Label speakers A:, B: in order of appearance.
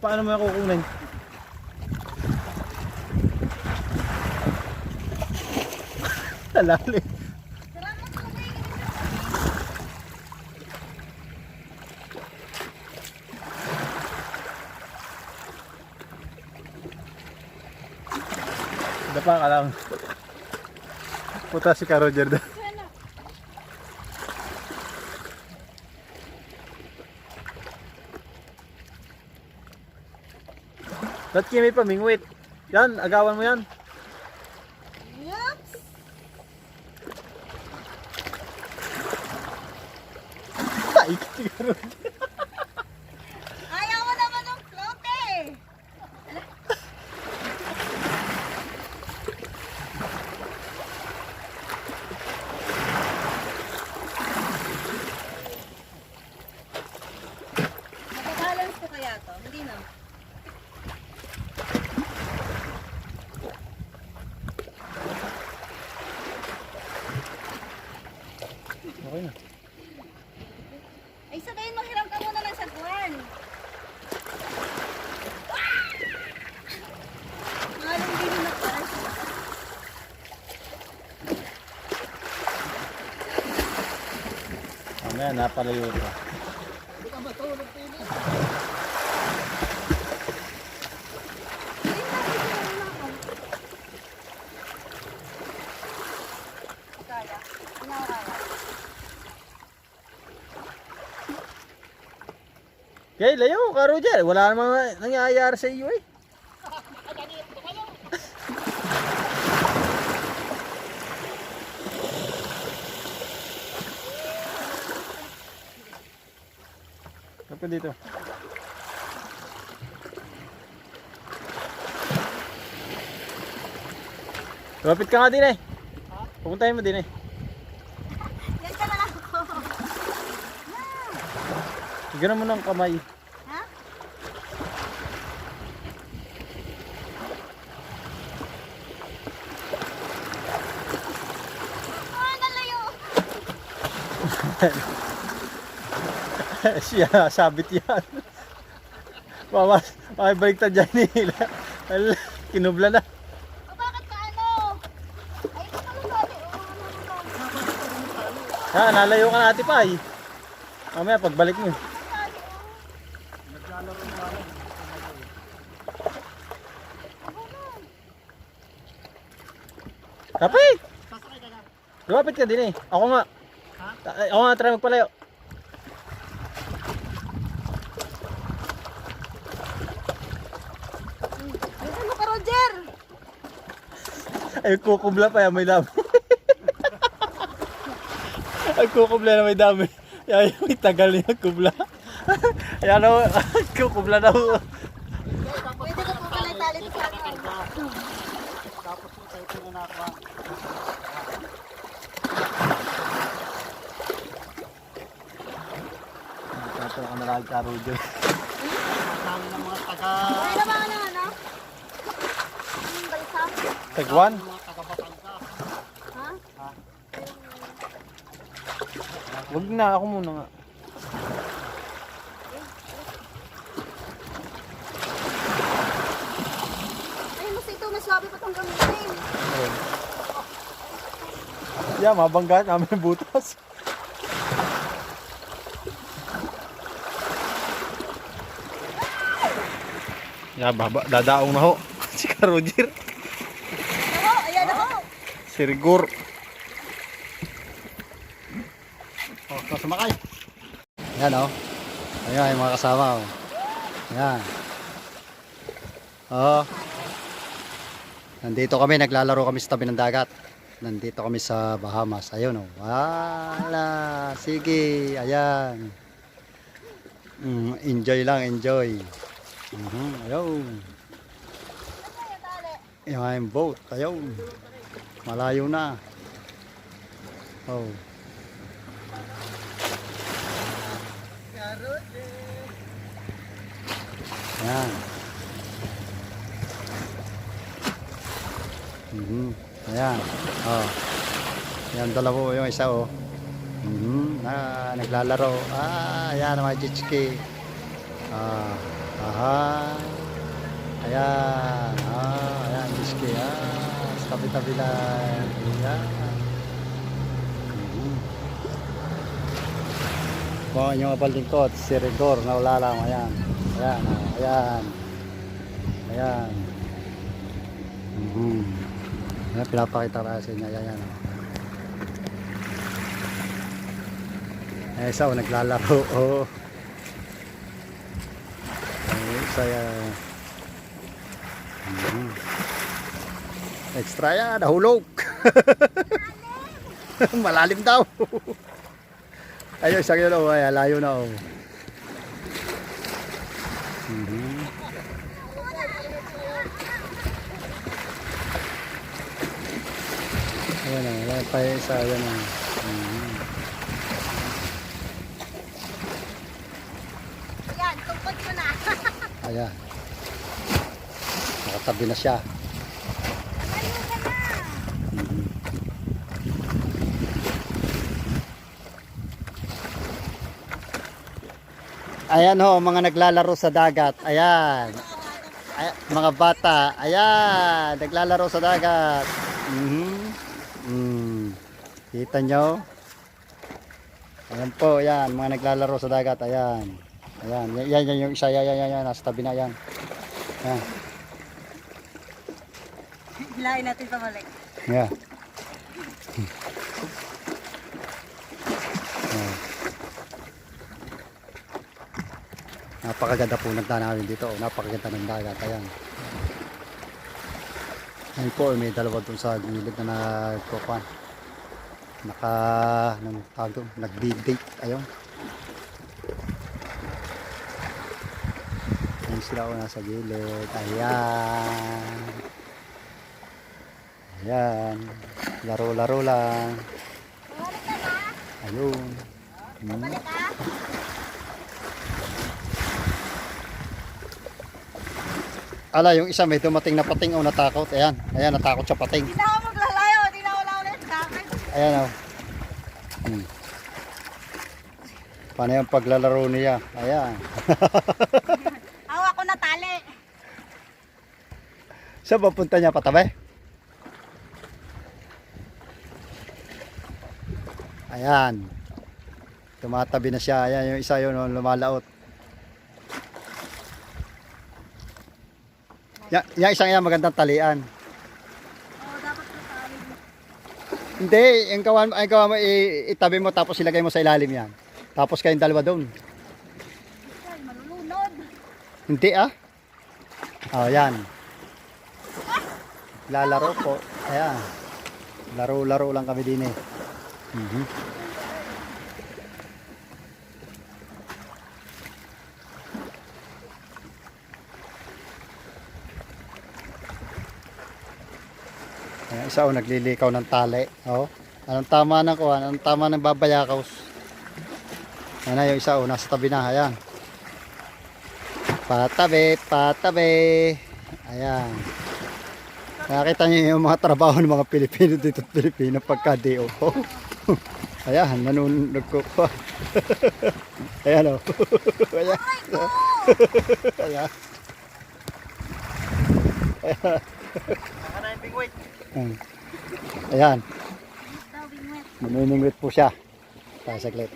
A: paano mo kukunin? Alali. Dapa ka lang. Puta si Ka Roger doon. Ba't may pamingwit? Yan, agawan mo yan.
B: Yups!
A: Ay, si Ka Roger.
B: Ayaw mo naman ng float eh! Nakabalance ko kaya to? Hindi na.
A: Okay na.
B: Ay, sabihin mo, hiram ka muna ng sagwan. Mahalong din na
A: Mamaya, napalayo ka.
B: Kaya. Hindi ako kaya.
A: Okay, layo, Ka Roger. Wala namang nangyayari sa iyo eh. Kapag dito. Lapit ka nga din eh. Pupuntahin mo din eh.
B: Yan ka na lang ako.
A: Ganun mo ng kamay.
B: Ha? Ah, nalayo.
A: Siya, sabit yan. Mama, makibalik ta dyan nila. Kinubla na.
B: O bakit ka ano? Ay, ito pala sabi. Oh,
A: Ha, nalayo ka na ate pa eh. Mamaya pagbalik mo. Kapit! Lumapit ka din eh. Ako nga. Ay, Ako nga, try magpalayo.
B: Bilisan mo ka, Roger.
A: Ay, kukubla pa yan, may dami. Ay, kukubla na may dami. Ay, may tagal niya kubla. Ayan o, kukubla na ho.
B: Pwede ko po pala itali ito sa akin.
A: Ito ako nakagkaro dyan.
B: Ay, naman na, ano? Yung
A: Tagwan?
B: Ha?
A: Huwag na, ako muna nga.
B: Ay, mas ito, mas swabe pa itong gamitin.
A: Ayun. Yeah, mabangga namin butas. Yeah, baba, dadaong na ho. Si Roger.
B: Ako, ayan ako.
A: Si Rigor.
C: Oh, so sumakay. Yan oh. Ayan, yung mga kasama oh. Yan. Oh. Nandito kami, naglalaro kami sa tabi ng dagat. Nandito kami sa Bahamas. Ayun oh. Wala. Sige, ayan. Mm, enjoy lang, enjoy. Mhm, ayun. Yung boat, ayun. Malayo na. Oh. Yan. Mhm. Ayan. Oh. Yan dalawa yung isa oh. Mhm. Na naglalaro. Ah, ayan mga chichki. Ah. Aha. Ayan. Ah, ayan. Biski. Ah, sa tabi-tabi lang. Ayan. Mhm. Mga inyong kapalingkot, si Rigor na ulalang. Ayan. Ayan. ah, Ayan. Ayan. Mhm. Ayan, pinapakita ko sa inyo. Ayan. Ayan. oh. Eh, isa o naglalaro. Oh. Ay, isa yan. Mhm. Extra yan, nahulog. Malalim daw. Ayun, isa yun, oh, ay, layo na. Oh. Mhm. Ayan o, ayan pa yung isa, ayan o. Mhm.
B: Yan, tungkot ko na.
C: Ayan. Nakatabi na siya.
B: Ayun ka na.
C: Mhm. Ayan ho, mga naglalaro sa dagat. Ayan. Ay, mga bata. Ayan, naglalaro sa dagat. Mhm. Mm. Kita nyo? Ayan po, ayan, mga naglalaro sa dagat. Ayan. Ayan, yan, yan, yung isa. Yan, yan, yan, yan. Nasa tabi na yan. Ayan.
B: Hilahin natin pabalik.
C: Yeah. Napakaganda po ng tanawin dito. Napakaganda ng dagat. Ayan. Ayun po, may dalawa dun sa gilid na nagkukuhan. Naka, anong tawag doon? Nag-date. Ayun. Ayun sila o nasa gilid. Ayan. Ayan. Laro-laro lang.
B: Bumalik ka na.
C: Ayun. Hmm.
B: Balik ka.
C: Ala, yung isa may dumating na pating o natakot. Ayan. Ayan, natakot sa pating.
B: Hindi na ako maglalayo. Hindi na wala ulit sa akin.
C: Ayan o. Hmm. Paano yung paglalaro niya? Ayan.
B: Hawak ko na tali.
C: Saan punta niya patabi? Ayan. Tumatabi na siya. Ayan yung isa yun, oh, lumalaot. Ya, yung isang yan magandang talian.
B: Oo, dapat ko tali.
C: Hindi, yung kawan, ang kawan mo, itabi mo tapos ilagay mo sa ilalim yan. Tapos kayong dalawa doon.
B: Ay, malulunod.
C: Hindi ah. Oh, yan. Lalaro po. Ayan. Laro-laro lang kami din eh. Mhm. Ayan, isa o naglilikaw ng tali. Oh. Anong tama ng kuhan? Anong tama ng babayakaws? Ayan na yung isa o nasa tabi na. Ayan. Patabi, patabi. Ayan. Nakita niyo yung mga trabaho ng mga Pilipino dito sa Pilipino pagka DO. Ayan, nanunod ko pa. Ayan o. Ayan. Ayan. Ayan. Ayan.
B: Daw, bingwet.
C: Maniningwit po siya. Pasaglit.